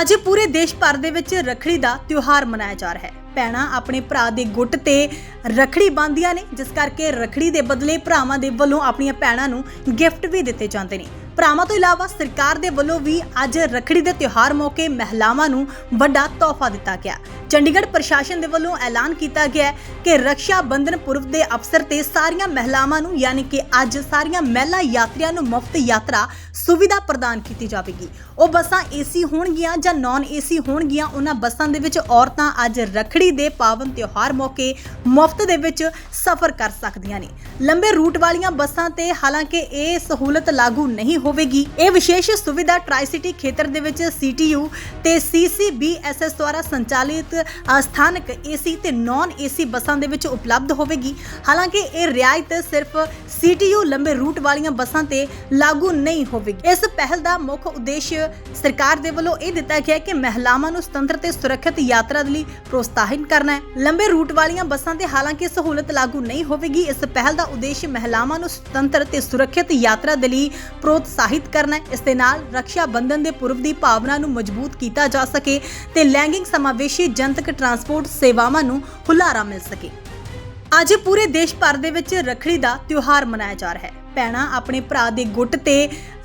ਅੱਜ ਪੂਰੇ ਦੇਸ਼ ਭਰ ਦੇ ਵਿੱਚ ਰੱਖੜੀ ਦਾ ਤਿਉਹਾਰ ਮਨਾਇਆ ਜਾ ਰਿਹਾ ਹੈ। ਭੈਣਾਂ ਆਪਣੇ ਭਰਾ ਦੇ ਗੁੱਟ ਤੇ ਰੱਖੜੀ ਬੰਨ੍ਹਦੀਆਂ ਨੇ, ਜਿਸ ਕਰਕੇ ਰੱਖੜੀ ਦੇ ਬਦਲੇ ਭਰਾਵਾਂ ਦੇ ਵੱਲੋਂ ਆਪਣੀਆਂ ਭੈਣਾਂ ਨੂੰ ਗਿਫਟ ਵੀ ਦਿੱਤੇ ਜਾਂਦੇ ਨੇ। ਭਰਾਵਾਂ ਤੋਂ ਇਲਾਵਾ ਸਰਕਾਰ ਦੇ ਵੱਲੋਂ ਵੀ ਅੱਜ ਰੱਖੜੀ ਦੇ ਤਿਉਹਾਰ ਮੌਕੇ ਮਹਿਲਾਵਾਂ ਨੂੰ ਵੱਡਾ ਤੋਹਫਾ ਦਿੱਤਾ ਗਿਆ। ਚੰਡੀਗੜ੍ਹ ਪ੍ਰਸ਼ਾਸਨ ਦੇ ਵੱਲੋਂ ਐਲਾਨ ਕੀਤਾ ਗਿਆ ਕਿ ਰਕਸ਼ਾ ਬੰਧਨ ਪੁਰਬ ਦੇ ਅਵਸਰ ਤੇ ਸਾਰੀਆਂ ਮਹਿਲਾਵਾਂ ਨੂੰ, ਯਾਨੀ ਕਿ ਅੱਜ ਸਾਰੀਆਂ ਮਹਿਲਾ ਯਾਤਰੀਆਂ ਨੂੰ ਮੁਫਤ ਯਾਤਰਾ ਸੁਵਿਧਾ ਪ੍ਰਦਾਨ ਕੀਤੀ ਜਾਵੇਗੀ। ਉਹ ਬੱਸਾਂ ਏਸੀ ਹੋਣਗੀਆਂ ਜਾਂ ਨਾਨ ਏਸੀ ਹੋਣਗੀਆਂ, ਉਹਨਾਂ ਬੱਸਾਂ ਦੇ ਵਿੱਚ ਔਰਤਾਂ ਅੱਜ ਰੱਖੜੀ ਦੇ ਪਾਵਨ ਤਿਉਹਾਰ ਮੌਕੇ ਮੁਫਤ ਦੇ ਵਿੱਚ ਸਫ਼ਰ ਕਰ ਸਕਦੀਆਂ ਨੇ। ਲੰਬੇ ਰੂਟ ਵਾਲੀਆਂ ਬੱਸਾਂ ਤੇ ਹਾਲਾਂਕਿ ਇਹ ਸਹੂਲਤ ਲਾਗੂ ਨਹੀਂ ਹੋਵੇਗੀ। ਇਹ ਵਿਸ਼ੇਸ਼ ਸੁਵਿਧਾ ਟਰਾਈ ਸਿਟੀ ਖੇਤਰ ਦੇ ਵਿੱਚ ਸੀਟੀਯੂ ਤੇ ਸੀਸੀਬੀਐਸਐਸ ਦੁਆਰਾ ਸੰਚਾਲਿਤ ਸਥਾਨਕ ਏਸੀ ਤੇ ਨਾਨ ਏਸੀ ਬੱਸਾਂ ਦੇ ਵਿੱਚ ਉਪਲਬਧ ਹੋਵੇਗੀ। ਹਾਲਾਂਕਿ ਇਹ ਰਿਆਇਤ ਸਿਰਫ ਸੀਟੀਯੂ ਲੰਬੇ ਰੂਟ ਵਾਲੀਆਂ ਬੱਸਾਂ ਤੇ ਲਾਗੂ ਨਹੀਂ ਹੋਵੇਗੀ। ਇਸ ਪਹਿਲ ਦਾ ਮੁੱਖ ਉਦੇਸ਼ ਸਰਕਾਰ ਦੇ ਵੱਲੋਂ ਇਹ ਦਿੱਤਾ ਗਿਆ ਹੈ ਕਿ ਮਹਿਲਾਵਾਂ ਨੂੰ ਸੁਤੰਤਰ ਤੇ ਸੁਰੱਖਿਅਤ ਯਾਤਰਾ ਦੇ ਲਈ ਪ੍ਰੋਤਸਾਹਿਤ ਕਰਨਾ ਹੈ। ਲੰਬੇ ਰੂਟ ਵਾਲੀਆਂ ਬੱਸਾਂ ਤੇ ਹਾਲਾਂਕਿ ਸਹੂਲਤ ਲਾਗੂ ਨਹੀਂ ਹੋਵੇਗੀ, ਇਸ ਪਹਿਲ ਦਾ ਉਦੇਸ਼ ਮਹਿਲਾਵਾਂ ਨੂੰ ਸੁਤੰਤਰ ਤੇ ਸੁਰੱਖਿਅਤ ਯਾਤਰਾ ਦੇ ਲਈ ਪ੍ਰੋਤਸਾਹਿਤ ਕਰਨਾ ਹੈ। ਇਸ ਦੇ ਨਾਲ ਰੱਖਿਆ ਬੰਧਨ ਦੇ ਪੁਰਬ ਦੀ ਭਾਵਨਾ ਨੂੰ ਮਜ਼ਬੂਤ ਕੀਤਾ ਜਾ ਸਕੇ ਤੇ ਲੈਂਗਿੰਗ ਸਮਾਵੇਸ਼ੀ ਜਨ ਜਨਤਕ ਟਰਾਂਸਪੋਰਟ ਸੇਵਾਵਾਂ ਨੂੰ ਹੁਲਾਰਾ ਮਿਲ ਸਕੇ ਅੱਜ ਪੂਰੇ ਦੇਸ਼ ਭਰ ਦੇ ਵਿੱਚ ਰੱਖੜੀ ਦਾ ਤਿਉਹਾਰ ਮਨਾਇਆ ਜਾ ਰਿਹਾ ਹੈ ਭੈਣਾਂ ਆਪਣੇ ਭਰਾ ਦੇ ਗੁੱਟ ਤੇ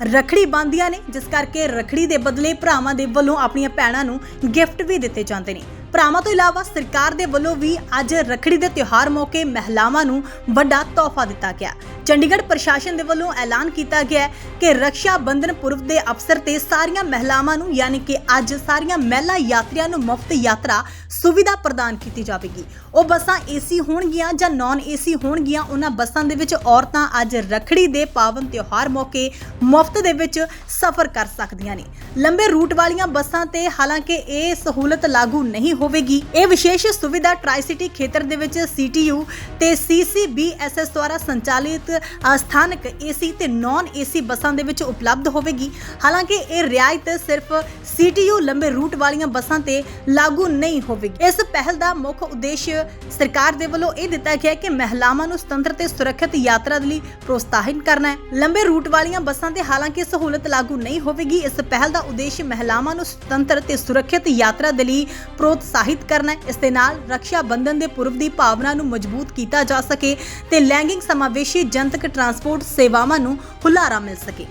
ਰੱਖੜੀ ਬੰਨ੍ਹਦੀਆਂ ਨੇ ਜਿਸ ਕਰਕੇ ਰੱਖੜੀ ਦੇ ਬਦਲੇ ਭਰਾਵਾਂ ਦੇ ਵੱਲੋਂ ਆਪਣੀਆਂ ਭੈਣਾਂ ਨੂੰ ਗਿਫਟ ਵੀ ਦਿੱਤੇ ਜਾਂਦੇ ਨੇ ਭਰਾਵਾਂ ਤੋਂ ਇਲਾਵਾ ਸਰਕਾਰ ਦੇ ਵੱਲੋਂ ਵੀ ਅੱਜ ਰੱਖੜੀ ਦੇ ਤਿਉਹਾਰ ਮੌਕੇ ਮਹਿਲਾਵਾਂ ਨੂੰ ਵੱਡਾ ਤੋਹਫਾ ਦਿੱਤਾ ਗਿਆ ਚੰਡੀਗੜ੍ਹ ਪ੍ਰਸ਼ਾਸਨ ਦੇ ਵੱਲੋਂ ਐਲਾਨ ਕੀਤਾ ਗਿਆ ਕਿ ਰਕਸ਼ਾ ਬੰਧਨ ਪੁਰਬ ਦੇ ਅਵਸਰ ਤੇ ਸਾਰੀਆਂ ਮਹਿਲਾਵਾਂ ਨੂੰ, ਯਾਨੀ ਕਿ ਅੱਜ ਸਾਰੀਆਂ ਮਹਿਲਾ ਯਾਤਰੀਆਂ ਨੂੰ ਮੁਫਤ ਯਾਤਰਾ ਸੁਵਿਧਾ ਪ੍ਰਦਾਨ ਕੀਤੀ ਜਾਵੇਗੀ। ਉਹ ਬੱਸਾਂ ਏਸੀ ਹੋਣਗੀਆਂ ਜਾਂ ਨਾਨ ਏਸੀ ਹੋਣਗੀਆਂ, ਉਹਨਾਂ ਬੱਸਾਂ ਦੇ ਵਿੱਚ ਔਰਤਾਂ ਅੱਜ ਰੱਖੜੀ ਦੇ ਪਾਵਨ ਤਿਉਹਾਰ ਮੌਕੇ ਮੁਫਤ ਦੇ ਵਿੱਚ ਸਫ਼ਰ ਕਰ ਸਕਦੀਆਂ ਨੇ। ਲੰਬੇ ਰੂਟ ਵਾਲੀਆਂ ਬੱਸਾਂ ਤੇ ਹਾਲਾਂਕਿ ਇਹ ਸਹੂਲਤ ਲਾਗੂ ਨਹੀਂ ਹੋਵੇਗੀ। ਇਹ ਵਿਸ਼ੇਸ਼ ਸੁਵਿਧਾ ਟਰਾਈ ਸਿਟੀ ਖੇਤਰ ਦੇ ਵਿੱਚ ਸੀਟੀਯੂ ਤੇ ਸੀਸੀਬੀਐਸਐਸ ਦੁਆਰਾ ਸੰਚਾਲਿਤ ਸਥਾਨਕ ਏਸੀ ਤੇ ਨਾਨ ਏਸੀ ਬੱਸਾਂ ਦੇ ਵਿੱਚ ਉਪਲਬਧ ਹੋਵੇਗੀ। ਹਾਲਾਂਕਿ ਇਹ ਰਿਆਇਤ ਸਿਰਫ ਸੀਟੀਯੂ ਲੰਬੇ ਰੂਟ ਵਾਲੀਆਂ ਬੱਸਾਂ ਤੇ ਲਾਗੂ ਨਹੀਂ ਹੋਵੇਗੀ। ਇਸ ਪਹਿਲ ਦਾ ਮੁੱਖ ਉਦੇਸ਼ ਸਰਕਾਰ ਦੇ ਵੱਲੋਂ ਇਹ ਦਿੱਤਾ ਗਿਆ ਹੈ ਕਿ ਮਹਿਲਾਵਾਂ ਨੂੰ ਸੁਤੰਤਰ ਤੇ ਸੁਰੱਖਿਅਤ ਯਾਤਰਾ ਦੇ ਲਈ ਪ੍ਰੋਤਸਾਹਿਤ ਕਰਨਾ ਹੈ। ਲੰਬੇ ਰੂਟ ਵਾਲੀਆਂ ਬੱਸਾਂ ਤੇ ਹਾਲਾਂਕਿ ਸਹੂਲਤ ਲਾਗੂ ਨਹੀਂ ਹੋਵੇਗੀ, ਇਸ ਪਹਿਲ ਦਾ ਉਦੇਸ਼ ਮਹਿਲਾਵਾਂ ਨੂੰ ਸੁਤੰਤਰ ਤੇ ਸੁਰੱਖਿਅਤ ਯਾਤਰਾ ਦੇ ਲਈ ਪ੍ਰੋਤਸਾਹਿਤ ਕਰਨਾ ਹੈ। ਇਸ ਦੇ ਨਾਲ ਰੱਖਿਆ ਬੰਧਨ ਦੇ ਪੁਰਬ ਦੀ ਭਾਵਨਾ ਨੂੰ ਮਜ਼ਬੂਤ ਕੀਤਾ ਜਾ ਸਕੇ ਤੇ ਲੈਂਗਿੰਗ ਸਮਾਵੇਸ਼ੀ ਜਨ ਜਨਤਕ ਟਰਾਂਸਪੋਰਟ ਸੇਵਾਵਾਂ ਨੂੰ ਹੁਲਾਰਾ ਮਿਲ ਸਕੇ।